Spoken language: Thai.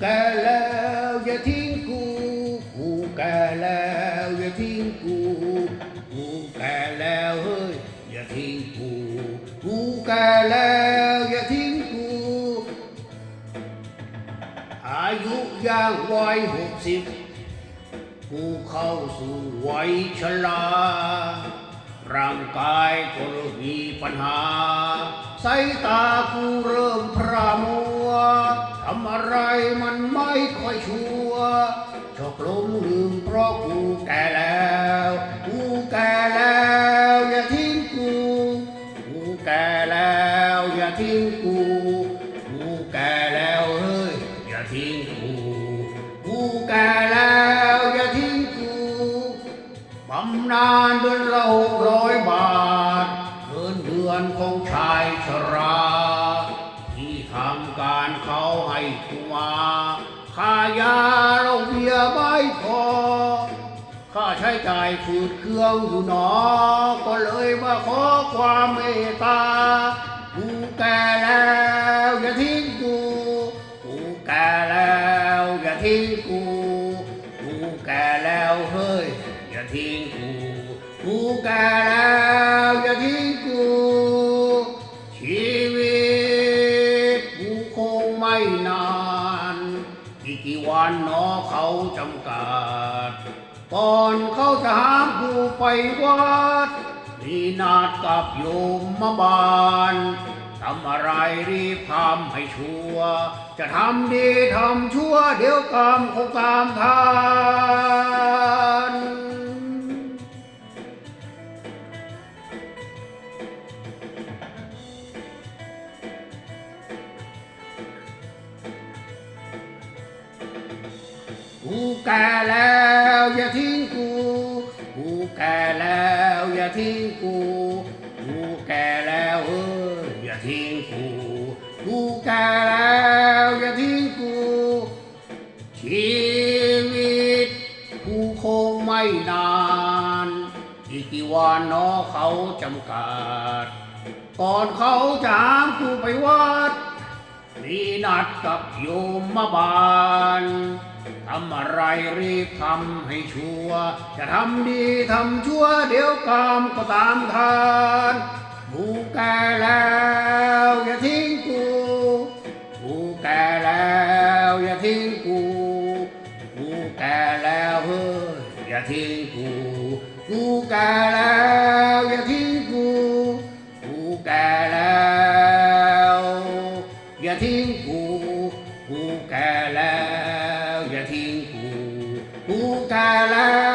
แก่แล้วอย่าทิ้งกูกูแก่แล้วอย่าทิ้งกูกูแก่แล้วเฮ้ยอย่าทิ้งกูกูแก่แล้วอย่าทิ้งกูอายุย่างวัยหกสิบกูเข้าสู่วัยชราร่างกายก็เริ่มมีปัญหาสายตากูเริ่มพรามัว อะไรมันไม่ค่อยชัวร์ชอบหลงลืมเพราะกูแก่แล้ว กูแก่แล้วอย่าทิ้งกู กูแก่แล้วอย่าทิ้งกู กูแก่แล้วเฮ้ยอย่าทิ้งกู กูแก่แล้วอย่าทิ้งกูบำนาญเดือนละหกร้อยบาทเงินเดือนของชายชรา มาค่ายาเราเบียไม่พอค่าใช้จ่ายฝืดเครื่องอยู่หนอ ก็เลยมาขอความเมตตากูแก่แล้วอย่าทิ้งกูกูแก่แล้วอย่าทิ้งกูกูแก่แล้วเฮ้ยอย่าทิ้งกูกูแก่แล้ว หนอเขาจำกัดตอนเขาจะหามผู้ไปวัดมีนาดกับโยมมาบานทำอะไรรีบทำให้ชัว จะทำดีทำชั่วเดี๋ยวกรรมคงตามทาน กูแก่แล้วอย่าทิ้งกู กูแก่แล้วอย่าทิ้งกู กูแก่แล้วเอออย่าทิ้งกู กูแก่แล้วอย่าทิ้งกู ชีวิตกูคงไม่นาน อีกกี่วันเนอเขาจำกัด ก่อนเขาจะหามกูไปวัดมีนัดกับโยมมาบาน ทำอะไรรีบทำให้ชัว จะทำดีทำชั่ว เดี๋ยวกรรมก็ตามทานกูแก่แล้วอย่าทิ้งกูกูแก่แล้วอย่าทิ้งกูกูแก่แล้วเฮ้ยอย่าทิ้งกูกูแก่แล้วอย่าทิ้งกูกูแก่แล้วอย่าทิ้งกู กู